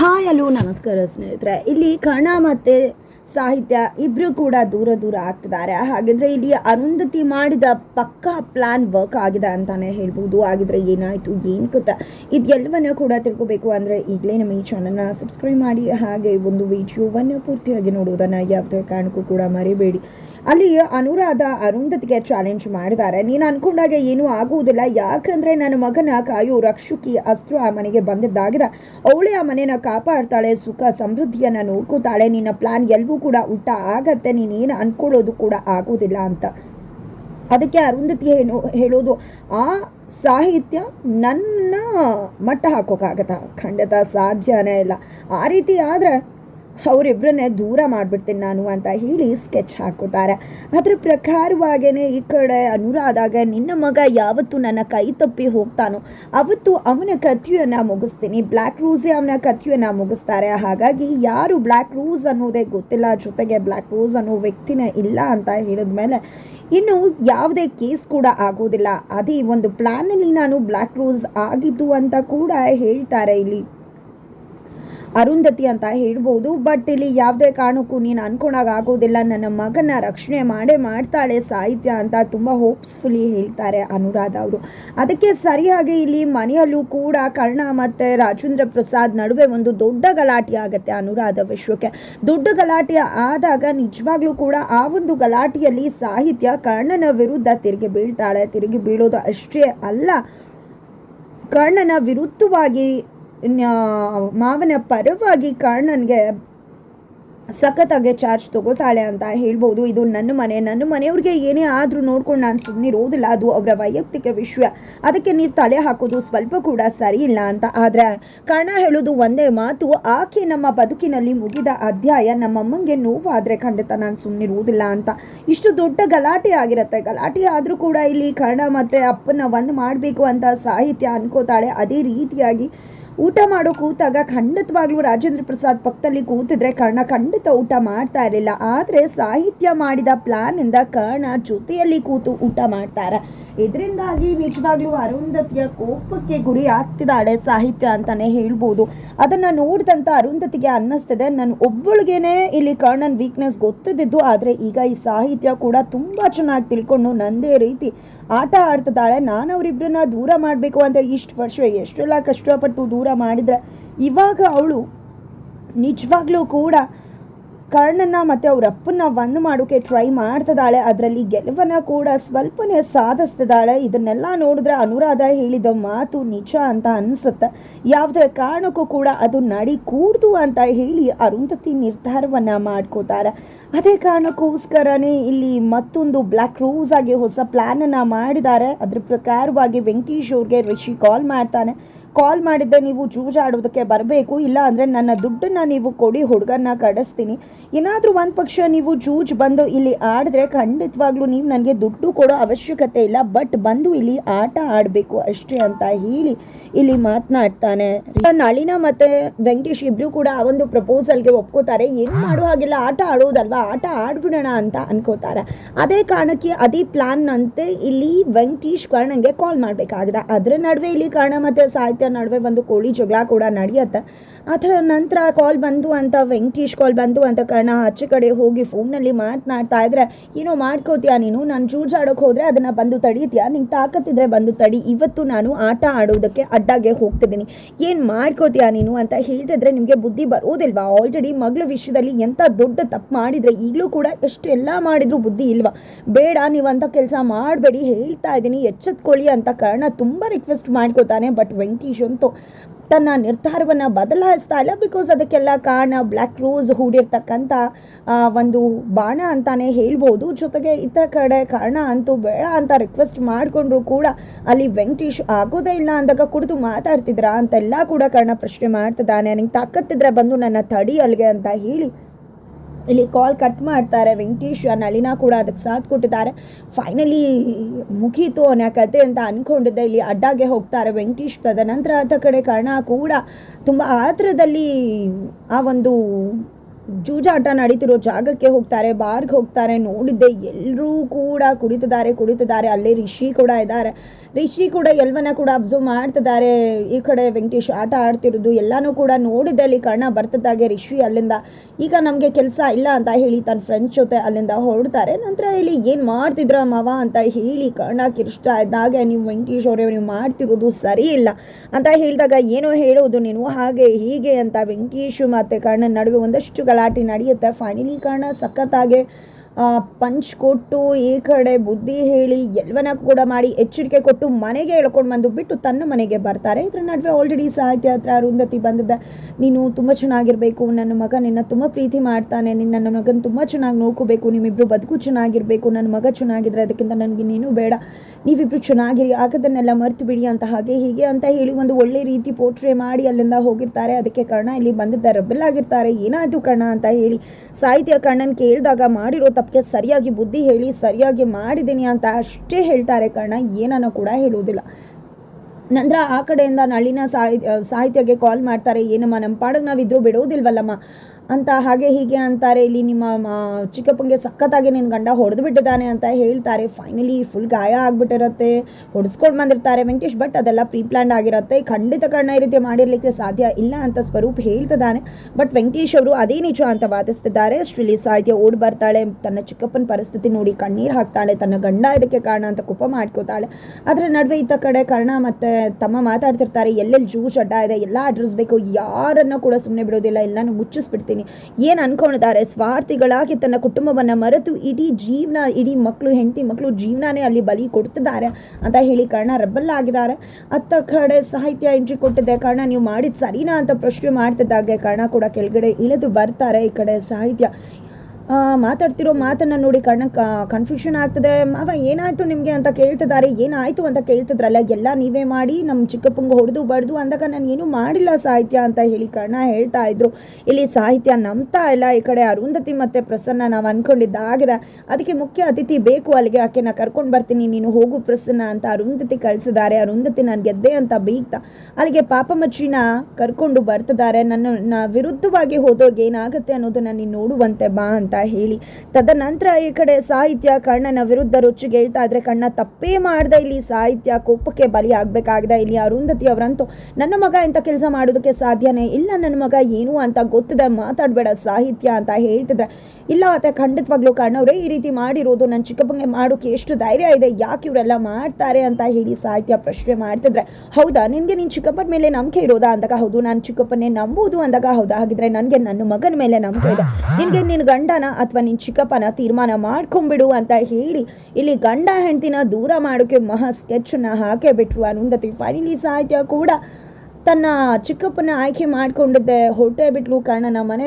Hi hello ನಮಸ್ಕಾರ ಸ್ನೇಹಿತರೆ. ಇಲ್ಲಿ ಕರ್ಣ ಮತ್ತು ಸಾಹಿತ್ಯ ಇಬ್ಬರು ಕೂಡ ದೂರ ದೂರ ಆಗ್ತಿದ್ದಾರೆ. ಹಾಗಿದ್ರೆ ಇಲ್ಲಿ ಅರುಂಧತಿ ಮಾಡಿದ ಪಕ್ಕಾ ಪ್ಲಾನ್ ವರ್ಕ್ ಆಗಿದೆ ಅಂತಾನೆ ಹೇಳ್ಬೋದು. ಹಾಗಿದ್ರೆ ಏನಾಯಿತು, ಏನು ಗೊತ್ತಾ ಇದೆಲ್ಲವನ್ನೂ ಕೂಡ ತಿಳ್ಕೊಬೇಕು ಅಂದರೆ ಈಗಲೇ ನಮ್ಮ ಈ ಚಾನಲ್ನ ಸಬ್ಸ್ಕ್ರೈಬ್ ಮಾಡಿ. ಹಾಗೆ ಒಂದು ವಿಡಿಯೋವನ್ನು ಪೂರ್ತಿಯಾಗಿ ನೋಡುವುದನ್ನು ಯಾವುದೇ ಕಾರಣಕ್ಕೂ ಕೂಡ ಮರಿಬೇಡಿ. ಅಲ್ಲಿ ಅನುರಾಧ ಅರುಂಧತಿಗೆ ಚಾಲೆಂಜ್ ಮಾಡಿದ್ದಾರೆ. ನೀನು ಅನ್ಕೊಂಡಾಗ ಏನೂ ಆಗುವುದಿಲ್ಲ. ಯಾಕಂದ್ರೆ ನನ್ನ ಮಗನ ಕಾಯೋ ರಕ್ಷುಕಿ ಅಸ್ತ್ರ ಆ ಮನೆಗೆ ಬಂದಿದ್ದಾಗಿದೆ. ಅವಳೇ ಆ ಮನೆನ ಕಾಪಾಡ್ತಾಳೆ, ಸುಖ, ಸಮೃದ್ಧಿಯನ್ನ ನೋಡ್ಕೋತಾಳೆ. ನಿನ್ನ ಪ್ಲಾನ್ ಎಲ್ಲವೂ ಕೂಡ ಊಟ ಆಗತ್ತೆ. ನೀನೇನು ಅನ್ಕೊಳ್ಳೋದು ಕೂಡ ಆಗೋದಿಲ್ಲ ಅಂತ. ಅದಕ್ಕೆ ಅರುಂಧತಿ ಏನು ಹೇಳೋದು, ಆ ಸಾಹಿತ್ಯ ನನ್ನ ಮಟ್ಟ ಹಾಕೋಕ್ಕಾಗತ್ತ? ಖಂಡಿತ ಸಾಧ್ಯನೇ ಇಲ್ಲ. ಆ ರೀತಿ ಆದರೆ ಅವರಿಬ್ಬರನ್ನೇ ದೂರ ಮಾಡಿಬಿಡ್ತೀನಿ ನಾನು ಅಂತ ಹೇಳಿ ಸ್ಕೆಚ್ ಹಾಕೋತಾರೆ ಅದ್ರ ಪ್ರಕಾರವಾಗೇ ಈ ಕಡೆ ಅನುರಾಧಾಗ ನಿನ್ನ ಮಗ ಯಾವತ್ತು ನನ್ನ ಕೈ ತಪ್ಪಿ ಹೋಗ್ತಾನೋ, ಅವತ್ತು ಅವನ ಕಥೆಯನ್ನು ಮುಗಿಸ್ತೀನಿ. ಬ್ಲ್ಯಾಕ್ ರೋಸೇ ಅವನ ಕಥೆಯನ್ನು ಮುಗಿಸ್ತಾರೆ. ಹಾಗಾಗಿ ಯಾರು ಬ್ಲ್ಯಾಕ್ ರೋಸ್ ಅನ್ನೋದೇ ಗೊತ್ತಿಲ್ಲ. ಜೊತೆಗೆ ಬ್ಲ್ಯಾಕ್ ರೋಸ್ ಅನ್ನೋ ವ್ಯಕ್ತಿನೇ ಇಲ್ಲ ಅಂತ ಹೇಳಿದ್ಮೇಲೆ ಇನ್ನು ಯಾವುದೇ ಕೇಸ್ ಕೂಡ ಆಗೋದಿಲ್ಲ. ಅದೇ ಒಂದು ಪ್ಲ್ಯಾನಲ್ಲಿ ನಾನು ಬ್ಲ್ಯಾಕ್ ರೋಸ್ ಆಗಿದ್ದು ಅಂತ ಕೂಡ ಹೇಳ್ತಾರೆ ಇಲ್ಲಿ. ಅರುಂಧತಿ ಅಂತ ಹೇಳ್ಬೋದು. ಬಟ್ ಇಲ್ಲಿ ಯಾವುದೇ ಕಾರಣಕ್ಕೂ ನೀನು ಅನ್ಕೊಂಡಾಗ ಆಗೋದಿಲ್ಲ. ನನ್ನ ಮಗನ ರಕ್ಷಣೆ ಮಾಡೇ ಮಾಡ್ತಾಳೆ ಸಾಹಿತ್ಯ ಅಂತ ತುಂಬ ಹೋಪ್ಸ್ಫುಲಿ ಹೇಳ್ತಾರೆ ಅನುರಾಧ ಅವರು. ಅದಕ್ಕೆ ಸರಿಯಾಗಿ ಇಲ್ಲಿ ಮನೆಯಲ್ಲೂ ಕೂಡ ಕರ್ಣ ಮತ್ತು ರಾಜೇಂದ್ರ ಪ್ರಸಾದ್ ನಡುವೆ ಒಂದು ದೊಡ್ಡ ಗಲಾಟೆ ಆಗುತ್ತೆ ಅನುರಾಧ ವಿಶ್ವಕ್ಕೆ. ದೊಡ್ಡ ಗಲಾಟೆ ಆದಾಗ ನಿಜವಾಗ್ಲೂ ಕೂಡ ಆ ಒಂದು ಗಲಾಟೆಯಲ್ಲಿ ಸಾಹಿತ್ಯ ಕರ್ಣನ ವಿರುದ್ಧ ತಿರುಗಿ ಬೀಳ್ತಾಳೆ. ತಿರುಗಿ ಬೀಳೋದು ಅಷ್ಟೇ ಅಲ್ಲ. ಕರ್ಣನ ವಿರುದ್ಧವಾಗಿ ಮಾವನ ಪರವಾಗಿ ಕರ್ಣನ್ಗೆ ಸಖತ್ತಾಗಿ ಚಾರ್ಜ್ ತಗೋತಾಳೆ ಅಂತ ಹೇಳ್ಬೋದು. ಇದು ನನ್ನ ಮನೆ, ನನ್ನ ಮನೆಯವ್ರಿಗೆ ಏನೇ ಆದರೂ ನೋಡ್ಕೊಂಡು ನಾನು ಸುಮ್ಮನಿರೋದಿಲ್ಲ ಅದು ಅವರ ವೈಯಕ್ತಿಕ ವಿಷಯ ಅದಕ್ಕೆ ನೀವು ತಲೆ ಹಾಕೋದು ಸ್ವಲ್ಪ ಕೂಡ ಸರಿ ಇಲ್ಲ ಅಂತ. ಆದರೆ ಕಾರಣ ಹೇಳೋದು ಒಂದೇ ಮಾತು. ಆಕೆ ನಮ್ಮ ಬದುಕಿನಲ್ಲಿ ಮುಗಿದ ಅಧ್ಯಾಯ ನಮ್ಮಮ್ಮಂಗೆ ನೋವಾದರೆ ಖಂಡಿತ ನಾನು ಸುಮ್ಮನಿರುವುದಿಲ್ಲ ಅಂತ. ಇಷ್ಟು ದೊಡ್ಡ ಗಲಾಟೆ ಆಗಿರುತ್ತೆ. ಗಲಾಟೆ ಆದರೂ ಕೂಡ ಇಲ್ಲಿ ಕರ್ಣ ಮತ್ತು ಅಪ್ಪನ ಒಂದು ಮಾಡಬೇಕು ಅಂತ ಸಾಹಿತ್ಯ ಅನ್ಕೋತಾಳೆ. ಅದೇ ರೀತಿಯಾಗಿ ಊಟ ಮಾಡೋ ಕೂತಾಗ ಖಂಡಿತವಾಗ್ಲೂ ರಾಜೇಂದ್ರ ಪ್ರಸಾದ್ ಪಕ್ಕದಲ್ಲಿ ಕೂತಿದ್ರೆ ಕರ್ಣ ಖಂಡಿತ ಊಟ ಮಾಡ್ತಾ ಇರಲಿಲ್ಲ. ಆದರೆ ಸಾಹಿತ್ಯ ಮಾಡಿದ ಪ್ಲಾನಿಂದ ಕರ್ಣ ಜೊತೆಯಲ್ಲಿ ಕೂತು ಊಟ ಮಾಡ್ತಾರೆ. ಇದರಿಂದಾಗಿ ನಿಜವಾಗ್ಲೂ ಅರುಂಧತಿಯ ಕೋಪಕ್ಕೆ ಗುರಿ ಆಗ್ತಿದ್ದಾಳೆ ಸಾಹಿತ್ಯ ಅಂತಾನೆ ಹೇಳ್ಬೋದು. ಅದನ್ನ ನೋಡಿದಂತ ಅರುಂಧತಿಗೆ ಅನ್ನಿಸ್ತಿದೆ ನನ್ನ ಒಬ್ಬಳಿಗೇನೆ ಇಲ್ಲಿ ಕರ್ಣನ್ ವೀಕ್ನೆಸ್ ಗೊತ್ತಿದ್ದು ಆದರೆ ಈಗ ಈ ಸಾಹಿತ್ಯ ಕೂಡ ತುಂಬಾ ಚೆನ್ನಾಗಿ ತಿಳ್ಕೊಂಡು ನಂದೇ ರೀತಿ ಆಟ ಆಡ್ತಿದ್ದಾಳೆ. ನಾನು ಅವರಿಬ್ಬರನ್ನ ದೂರ ಮಾಡಬೇಕು ಅಂತ ಇಷ್ಟು ವರ್ಷ, ಎಷ್ಟೆಲ್ಲ ಕಷ್ಟಪಟ್ಟು ದೂರ ಮಾಡಿದ್ರೆ. ಇವಾಗ ಅವಳು ನಿಜವಾಗ್ಲೂ ಕೂಡ ಕರ್ಣನ ಮತ್ತು ಅವ್ರ ಅಪ್ಪನ ಒಂದು ಮಾಡೋಕೆ ಟ್ರೈ ಮಾಡ್ತಿದ್ದಾಳೆ. ಅದರಲ್ಲಿ ಗೆಲುವನ್ನ ಕೂಡ ಸ್ವಲ್ಪನೇ ಸಾಧಿಸ್ತಿದ್ದಾಳೆ. ಇದನ್ನೆಲ್ಲ ನೋಡಿದ್ರೆ ಅನುರಾಧ ಹೇಳಿದ ಮಾತು ನಿಜ ಅಂತ ಅನಿಸುತ್ತೆ. ಯಾವುದೇ ಕಾರಣಕ್ಕೂ ಕೂಡ ಅದು ನಡಿ ಕೂಡ್ದು ಅಂತ ಹೇಳಿ ಅರುಂಧತಿ ನಿರ್ಧಾರವನ್ನ ಮಾಡ್ಕೋತಾರೆ. ಅದೇ ಕಾರಣಕ್ಕೋಸ್ಕರನೇ ಇಲ್ಲಿ ಮತ್ತೊಂದು ಬ್ಲ್ಯಾಕ್ ರೋಸ್ ಆಗಿ ಹೊಸ ಪ್ಲ್ಯಾನನ್ನು ಮಾಡಿದ್ದಾರೆ. ಅದ್ರ ಪ್ರಕಾರವಾಗಿ ವೆಂಕಟೇಶ್ ಅವ್ರಿಗೆ ರಿಷಿ ಕಾಲ್ ಮಾಡ್ತಾನೆ. ಕಾಲ್ ಮಾಡಿದ್ದೆ, ನೀವು ಜೂಜಾಡೋದಕ್ಕೆ ಬರಬೇಕು, ಇಲ್ಲ ಅಂದರೆ ನನ್ನ ದುಡ್ಡನ್ನು ನೀವು ಕೊಡಿ, ಹುಡುಗನ್ನ ಕಡಿಸ್ತೀನಿ ಏನಾದರೂ ಒಂದು ಪಕ್ಷ ನೀವು ಜೂಜ್ ಬಂದು ಇಲ್ಲಿ ಆಡಿದ್ರೆ ಖಂಡಿತವಾಗ್ಲೂ ನೀವು ನನಗೆ ದುಡ್ಡು ಕೊಡೋ ಅವಶ್ಯಕತೆ ಇಲ್ಲ, ಬಟ್ ಬಂದು ಇಲ್ಲಿ ಆಟ ಆಡಬೇಕು ಅಷ್ಟೇ ಅಂತ ಹೇಳಿ ಇಲ್ಲಿ ಮಾತನಾಡ್ತಾನೆ. ನಳಿನ ಮತ್ತು ವೆಂಕಟೇಶ್ ಇಬ್ಬರು ಕೂಡ ಆ ಒಂದು ಪ್ರಪೋಸಲ್ಗೆ ಒಪ್ಕೋತಾರೆ. ಏನು ಮಾಡೋ ಹಾಗಿಲ್ಲ, ಆಟ ಆಡೋದಲ್ವಾ? ಆಟ ಆಡ್ಬಿಡೋಣ ಅಂತ ಅನ್ಕೋತಾರೆ. ಅದೇ ಕಾರಣಕ್ಕೆ ಅದೇ ಪ್ಲಾನ್ ಅಂತೆ ಇಲ್ಲಿ ವೆಂಕಟೇಶ್ ಕರ್ಣಂಗೆ ಕಾಲ್ ಮಾಡಬೇಕಾಗಿದೆ. ಅದರ ನಡುವೆ ಇಲ್ಲಿ ಕರ್ಣ ಮತ್ತು ಸಾಹಿತ್ಯ ನಡುವೆ ಒಂದು ಕೋಳಿ ಜಗಳ ಕೂಡ ನಡೆಯುತ್ತೆ. ಅದರ ನಂತರ ಕಾಲ್ ಬಂತು ಅಂತ, ವೆಂಕಟೇಶ್ ಕಾಲ್ ಬಂತು ಅಂತ ಕಾರಣ ಆಚೆ ಕಡೆ ಹೋಗಿ ಫೋನ್ನಲ್ಲಿ ಮಾತನಾಡ್ತಾ ಇದ್ರೆ, ಏನೋ ಮಾಡ್ಕೋತೀಯ ನೀನು? ನಾನು ಜೂಜಾಡೋಕೆ ಹೋದರೆ ಅದನ್ನು ಬಂದು ತಡೀತೀಯಾ? ನಿಂಗೆ ತಾಕತ್ತಿದ್ರೆ ಬಂದು ತಡಿ. ಇವತ್ತು ನಾನು ಆಟ ಆಡೋದಕ್ಕೆ ಅಡ್ಡಾಗೆ ಹೋಗ್ತಿದ್ದೀನಿ. ಏನು ಮಾಡ್ಕೋತೀಯಾ ನೀನು ಅಂತ ಹೇಳ್ತಿದ್ರೆ ನಿಮಗೆ ಬುದ್ಧಿ ಬರೋದಿಲ್ವಾ? ಆಲ್ರೆಡಿ ಮಗಳ ವಿಷಯದಲ್ಲಿ ಎಂಥ ದೊಡ್ಡ ತಪ್ಪು ಮಾಡಿದರೆ ಈಗಲೂ ಕೂಡ ಎಷ್ಟು ಎಲ್ಲ ಮಾಡಿದ್ರು ಬುದ್ಧಿ ಇಲ್ವಾ? ಬೇಡ ನೀವು ಅಂತ ಕೆಲಸ ಮಾಡಬೇಡಿ, ಹೇಳ್ತಾ ಇದ್ದೀನಿ, ಎಚ್ಚೆತ್ಕೊಳ್ಳಿ ಅಂತ ಕಾರಣ ತುಂಬ ರಿಕ್ವೆಸ್ಟ್ ಮಾಡ್ಕೋತಾನೆ ಬಟ್ ವೆಂಕಟೇಶ್ ಅಂತೂ ತನ್ನ ನಿರ್ಧಾರವನ್ನು ಬದಲಾಯಿಸ್ತಾ ಇಲ್ಲ. ಬಿಕಾಸ್ ಅದಕ್ಕೆಲ್ಲ ಕಾರಣ ಬ್ಲ್ಯಾಕ್ ರೋಸ್ ಹೂಡಿರ್ತಕ್ಕಂಥ ಒಂದು ಬಾಣ ಅಂತಾನೆ ಹೇಳ್ಬೋದು. ಜೊತೆಗೆ ಇತ್ತ ಕಡೆ ಕಾರಣ ಅಂತೂ ಬೇಡ ಅಂತ ರಿಕ್ವೆಸ್ಟ್ ಮಾಡಿಕೊಂಡ್ರು ಕೂಡ ಅಲ್ಲಿ ವೆಂಕಟೇಶ್ ಆಗೋದೇ ಇಲ್ಲ ಅಂದಾಗ ಕುಡಿದು ಮಾತಾಡ್ತಿದ್ರಾ ಅಂತೆಲ್ಲ ಕೂಡ ಕಾರಣ ಪ್ರಶ್ನೆ ಮಾಡ್ತಿದ್ದಾನೆ. ನನಗೆ ತಾಕತ್ತಿದ್ರೆ ಬಂದು ನನ್ನ ತಡಿ ಅಲ್ಲಿಗೆ ಅಂತ ಹೇಳಿ ಇಲ್ಲಿ ಕಾಲ್ ಕಟ್ ಮಾಡ್ತಾರೆ. ವೆಂಕಟೇಶ್ ನಳಿನ ಕೂಡ ಅದಕ್ಕೆ ಸಾಥ್ ಕೊಟ್ಟಿದ್ದಾರೆ. ಫೈನಲಿ ಮುಗೀತು ಅನ್ನೋ ಕತೆ ಅಂತ ಅನ್ಕೊಂಡಿದ್ದೆ. ಇಲ್ಲಿ ಅಡ್ಡಾಗೆ ಹೋಗ್ತಾರೆ ವೆಂಕಟೇಶ್ ತದನಂತರ ಆತ ಕಡೆ ಕರ್ಣ ಕೂಡ ತುಂಬ ಆತ್ರದಲ್ಲಿ ಆ ಒಂದು ಜೂಜಾಟ ನಡೀತಿರೋ ಜಾಗಕ್ಕೆ ಹೋಗ್ತಾರೆ. ಬಾರ್ಗೆ ಹೋಗ್ತಾರೆ. ನೋಡಿದ್ದೆ. ಎಲ್ಲರೂ ಕೂಡ ಕುಡಿತಿದ್ದಾರೆ ಕುಡಿತಿದ್ದಾರೆ. ಅಲ್ಲೇ ರಿಷಿ ಕೂಡ ಇದ್ದಾರೆ. ರಿಷಿ ಕೂಡ ಎಲ್ವನ ಕೂಡ ಅಬ್ಸರ್ವ್ ಮಾಡ್ತಿದ್ದಾರೆ. ಈ ಕಡೆ ವೆಂಕಟೇಶ್ ಆಟ ಆಡ್ತಿರೋದು ಎಲ್ಲನೂ ಕೂಡ ನೋಡಿದೆ ಅಲ್ಲಿ ಕರ್ಣ ಬರ್ತಿದ್ದಾಗೆ ರಿಷಿ ಅಲ್ಲಿಂದ. ಈಗ ನಮಗೆ ಕೆಲಸ ಇಲ್ಲ ಅಂತ ಹೇಳಿ ತನ್ನ ಫ್ರೆಂಡ್ಸ್ ಜೊತೆ ಅಲ್ಲಿಂದ ಹೊರಡ್ತಾರೆ. ನಂತರ ಇಲ್ಲಿ ಏನು ಮಾಡ್ತಿದ್ರ ಮಾವ ಅಂತ ಹೇಳಿ ಕರ್ಣ ಕಿರಿಸ್ತಾ ಇದ್ದಾಗೆ ನೀವು ವೆಂಕಟೇಶ್ ಅವರೇ ನೀವು ಮಾಡ್ತಿರೋದು ಸರಿ ಇಲ್ಲ ಅಂತ ಹೇಳಿದಾಗ ಏನೋ ಹೇಳೋದು ನೀನು ಹಾಗೆ ಹೀಗೆ ಅಂತ ವೆಂಕಟೇಶ್ ಮತ್ತು ಕರ್ಣನ ನಡುವೆ ಒಂದಷ್ಟು ಗಲಾಟೆ ನಡೆಯುತ್ತೆ. ಫೈನಲಿ ಕರ್ಣ ಸಖತ್ತಾಗೆ ಪಂಚ್ ಕೊಟ್ಟು, ಈ ಕಡೆ ಬುದ್ಧಿ ಹೇಳಿ ಎಲ್ಲವನ್ನ ಕೂಡ ಮಾಡಿ, ಎಚ್ಚರಿಕೆ ಕೊಟ್ಟು, ಮನೆಗೆ ಎಳ್ಕೊಂಡು ಬಂದು ಬಿಟ್ಟು ತನ್ನ ಮನೆಗೆ ಬರ್ತಾರೆ. ಇದ್ರ ನಡುವೆ ಆಲ್ರೆಡಿ ಸಾಹಿತ್ಯ ಹತ್ರ ಅರುಂಧತಿ ಬಂದಿದ್ದೆ, ನೀನು ತುಂಬ ಚೆನ್ನಾಗಿರಬೇಕು, ನನ್ನ ಮಗ ನಿನ್ನ ತುಂಬ ಪ್ರೀತಿ ಮಾಡ್ತಾನೆ, ನಿನ್ನ ನನ್ನ ಮಗನ ತುಂಬ ಚೆನ್ನಾಗಿ ನೋಡ್ಕೋಬೇಕು ನಿಮ್ಮಿಬ್ಬರು ಬದುಕು ಚೆನ್ನಾಗಿರಬೇಕು, ನನ್ನ ಮಗ ಚೆನ್ನಾಗಿದ್ರೆ ಅದಕ್ಕಿಂತ ನನಗೆ ನೀನು ಬೇಡ, ನೀವಿಬ್ರು ಚೆನ್ನಾಗಿರಿ ಆಗದನ್ನೆಲ್ಲ ಮರ್ತು ಬಿಡಿ ಅಂತ ಹಾಗೆ ಹೀಗೆ ಅಂತ ಹೇಳಿ ಒಂದು ಒಳ್ಳೆ ರೀತಿ ಪೋಟ್ರೆ ಮಾಡಿ ಅಲ್ಲಿಂದ ಹೋಗಿರ್ತಾರೆ. ಅದಕ್ಕೆ ಕರ್ಣ ಇಲ್ಲಿ ಬಂದಿದ್ದ ರಬ್ಬಲ್ ಆಗಿರ್ತಾರೆ, ಏನಾಯಿತು ಕರ್ಣ ಅಂತ ಹೇಳಿ, ಸಾಹಿತ್ಯ ಕರ್ಣನ್ ಕೇಳಿದಾಗ ಮಾಡಿರೋ ತಪ್ಪಿಗೆ ಸರಿಯಾಗಿ ಬುದ್ಧಿ ಹೇಳಿ ಸರಿಯಾಗಿ ಮಾಡಿದ್ದೀನಿ ಅಂತ ಅಷ್ಟೇ ಹೇಳ್ತಾರೆ ಕಣ್ಣ ಏನನ್ನು ಕೂಡ ಹೇಳುವುದಿಲ್ಲ. ನಂತರ ಆ ಕಡೆಯಿಂದ ನಳಿನ ಸಾಹಿತ್ಯ ಸಾಹಿತ್ಯಕ್ಕೆ ಕಾಲ್ ಮಾಡ್ತಾರೆ, ಏನಮ್ಮ ನಮ್ಮ ಪಾಡಿಗೆ ನಾವಿದ್ರೂ ಬಿಡೋದಿಲ್ವಲ್ಲಮ್ಮ? ಅಂತ ಹಾಗೆ ಹೀಗೆ ಅಂತಾರೆ, ಇಲ್ಲಿ ನಿಮ್ಮ ಚಿಕ್ಕಪ್ಪಂಗೆ ಸಖತ್ತಾಗಿ ನಿನ್ನ ಗಂಡ ಹೊಡೆದು ಬಿಟ್ಟಿದ್ದಾನೆ ಅಂತ ಹೇಳ್ತಾರೆ. ಫೈನಲಿ ಫುಲ್ ಗಾಯ ಆಗ್ಬಿಟ್ಟಿರುತ್ತೆ. ಹೊಡೆಸ್ಕೊಂಡು ಬಂದಿರ್ತಾರೆ ವೆಂಕಟೇಶ್ ಬಟ್ ಅದೆಲ್ಲ ಪ್ರೀ ಪ್ಲ್ಯಾಂಡ್ ಆಗಿರುತ್ತೆ. ಖಂಡಿತ ಕರ್ಣ ಈ ರೀತಿ ಮಾಡಿರಲಿಕ್ಕೆ ಸಾಧ್ಯ ಇಲ್ಲ ಅಂತ ಸ್ವರೂಪ್ ಹೇಳ್ತಿದ್ದಾನೆ. ಬಟ್ ವೆಂಕಟೇಶ್ ಅವರು ಅದೇ ನಿಜ ಅಂತ ವಾದಿಸ್ತಿದ್ದಾರೆ. ಶ್ರೀಲಿ ಸಾಹಿತ್ಯ ಓಡ್ ಬರ್ತಾಳೆ, ತನ್ನ ಚಿಕ್ಕಪ್ಪನ ಪರಿಸ್ಥಿತಿ ನೋಡಿ ಕಣ್ಣೀರು ಹಾಕ್ತಾಳೆ, ತನ್ನ ಗಂಡ ಇದಕ್ಕೆ ಕಾರಣ ಅಂತ ಕೋಪ ಮಾಡ್ಕೋತಾಳೆ. ಅದರ ನಡುವೆ ಇತ್ತ ಕಡೆ ಕರ್ಣ ಮತ್ತೆ ತಮ್ಮ ಮಾತಾಡ್ತಿರ್ತಾರೆ, ಎಲ್ಲೆಲ್ಲಿ ಜೂ ಅಡ್ಡ ಇದೆ, ಎಲ್ಲ ಅಡ್ರಿಸ್ಬೇಕು ಯಾರನ್ನು ಕೂಡ ಸುಮ್ಮನೆ ಬಿಡೋದಿಲ್ಲ, ಎಲ್ಲನೂ ಮುಚ್ಚಿಸ್ಬಿಡ್ತೀನಿ. ಏನು ಅನ್ಕೊಂಡಿದ್ದಾರೆ? ಸ್ವಾರ್ಥಿಗಳಾಗಿ ತನ್ನ ಕುಟುಂಬವನ್ನು ಮರೆತು ಇಡೀ ಜೀವನ, ಇಡೀ ಮಕ್ಕಳು ಹೆಂಡತಿ ಮಕ್ಕಳು ಜೀವನನೇ ಅಲ್ಲಿ ಬಲಿ ಕೊಡ್ತಿದ್ದಾರೆ ಅಂತ ಹೇಳಿ ಕರ್ಣ ರೆಬಲ್ ಆಗಿದ್ದಾರೆ. ಅತ್ತ ಕಡೆ ಸಾಹಿತ್ಯ ಎಂಟ್ರಿ ಕೊಟ್ಟಿದ್ದೆ. ಕರ್ಣ, ನೀವು ಮಾಡಿದ ಸರಿನಾ ಅಂತ ಪ್ರಶ್ನೆ ಮಾಡ್ತಿದ್ದಾಗೆ ಕರ್ಣ ಕೂಡ ಕೆಳಗಡೆ ಇಳಿದು ಬರ್ತಾರೆ ಈ ಕಡೆ ಸಾಹಿತ್ಯ. ಮಾತಾಡ್ತಿರೋ ಮಾತನ್ನ ನೋಡಿ ಕಣ್ಣ ಕನ್ಫ್ಯೂಷನ್ ಆಗ್ತದೆ. ಮಾವ, ಏನಾಯ್ತು ನಿಮಗೆ ಅಂತ ಕೇಳ್ತಿದ್ದಾರೆ. ಏನಾಯ್ತು ಅಂತ ಕೇಳ್ತಿದ್ರಲ್ಲ, ಎಲ್ಲ ನೀವೇ ಮಾಡಿ ನಮ್ಮ ಚಿಕ್ಕಪ್ಪಂಗೆ ಹೊಡೆದು ಬಡ್ದು ಅಂದಾಗ ನಾನು ಏನು ಮಾಡಿಲ್ಲ ಸಾಹಿತ್ಯ ಅಂತ ಹೇಳಿ ಕಣ್ಣ ಹೇಳ್ತಾ ಇದ್ರು. ಇಲ್ಲಿ ಸಾಹಿತ್ಯ ನಂಬ್ತಾ ಇಲ್ಲ. ಈ ಕಡೆ ಅರುಂಧತಿ ಮತ್ತೆ ಪ್ರಸನ್ನ ನಾವು ಅಂದ್ಕೊಂಡಿದ್ದಾಗಿದೆ ಅದಕ್ಕೆ ಮುಖ್ಯ ಅತಿಥಿ ಬೇಕು ಅಲ್ಲಿಗೆ. ಆಕೆನ ಕರ್ಕೊಂಡು ಬರ್ತೀನಿ, ನೀನು ಹೋಗು ಪ್ರಸನ್ನ ಅಂತ ಅರುಂಧತಿ ಕಳಿಸಿದ್ದಾರೆ. ಅರುಂಧತಿ ನಾನು ಗೆದ್ದೆ ಅಂತ ಬೀಗ್ತಾ. ಅಲ್ಲಿಗೆ ಪಾಪ ಮಚ್ಚಿನ ಕರ್ಕೊಂಡು ಬರ್ತಿದ್ದಾರೆ. ನನ್ನ, ನ- ವಿರುದ್ಧವಾಗಿ ಹೋದೋರ್ಗೆ ಏನಾಗುತ್ತೆ ಅನ್ನೋದನ್ನ ನೀನು ನೋಡುವಂತೆ ಬಾ ಅಂತ ಹೇಳಿ. ತದನಂತರ ಈ ಕಡೆ ಸಾಹಿತ್ಯ ಕರ್ಣನ ವಿರುದ್ಧ ರುಚಿಗೇಳ್ತಾ ಇದ್ರೆ, ಕಣ್ಣ ತಪ್ಪೇ ಮಾಡ್ದೆ ಇಲ್ಲಿ ಸಾಹಿತ್ಯ ಕೋಪಕ್ಕೆ ಬಲಿ ಆಗ್ಬೇಕಾಗಿದೆ ಇಲ್ಲಿ ಅರುಂಧತಿ ಅವರಂತೂ, ನನ್ನ ಮಗ ಇಂಥ ಕೆಲಸ ಮಾಡೋದಕ್ಕೆ ಸಾಧ್ಯನೇ ಇಲ್ಲ, ನನ್ನ ಮಗ ಏನು ಅಂತ ಗೊತ್ತಿದೆ, ಮಾತಾಡಬೇಡ ಸಾಹಿತ್ಯ ಅಂತ ಹೇಳ್ತಿದ್ರೆ. ಇಲ್ಲ ಅತ್ತೆ ಖಂಡಿತವಾಗ್ಲೂ ಕಣ್ಣವ್ರೆ ಈ ರೀತಿ ಮಾಡಿರೋದು ನನ್ನ ಚಿಕ್ಕಪ್ಪಂಗೆ ಮಾಡೋಕೆ ಎಷ್ಟು ಧೈರ್ಯ ಇದೆ, ಯಾಕೆ ಇವರೆಲ್ಲ ಮಾಡ್ತಾರೆ ಅಂತ ಹೇಳಿ ಸಾಹಿತ್ಯ ಪ್ರಶ್ನೆ ಮಾಡ್ತಿದ್ರೆ, ಹೌದಾ, ನಿನ್ಗೆ ನಿನ್ನ ಚಿಕ್ಕಪ್ಪನ ಮೇಲೆ ನಂಬಿಕೆ ಇರೋದಾ? ಅಂದಾಗ, ಹೌದು, ನಾನು ಚಿಕ್ಕಪ್ಪನೇ ನಂಬೋದು ಅಂದಾಗ, ಹೌದಾ, ಹಾಗಿದ್ರೆ ನನಗೆ ನನ್ನ ಮಗನ ಮೇಲೆ ನಂಬಿಕೆ ಇದೆ. ನಿನಗೆ ನಿನ್ನ ಗಂಡನ ಅಥವಾ ನಿನ್ನ ಚಿಕ್ಕಪ್ಪನ ತೀರ್ಮಾನ ಮಾಡ್ಕೊಂಬಿಡು ಅಂತ ಹೇಳಿ ಇಲ್ಲಿ ಗಂಡ ಹೆಂಡತಿನ ದೂರ ಮಾಡೋಕೆ ಮಹಾ ಸ್ಕೆಚ್ನ ಹಾಕೇ ಬಿಟ್ರು. ಅನುಂಧತಿ ಫೈನಲಿ ಸಾಹಿತ್ಯ ಕೂಡ ತನ್ನ ಚಿಕ್ಕಪ್ಪನ ಆಯ್ಕೆ ಮಾಡ್ಕೊಂಡಿದ್ದೆ. ಹೊಟ್ಟೆ ಬಿಟ್ಲು ನಮ್ಮ ಮನೆ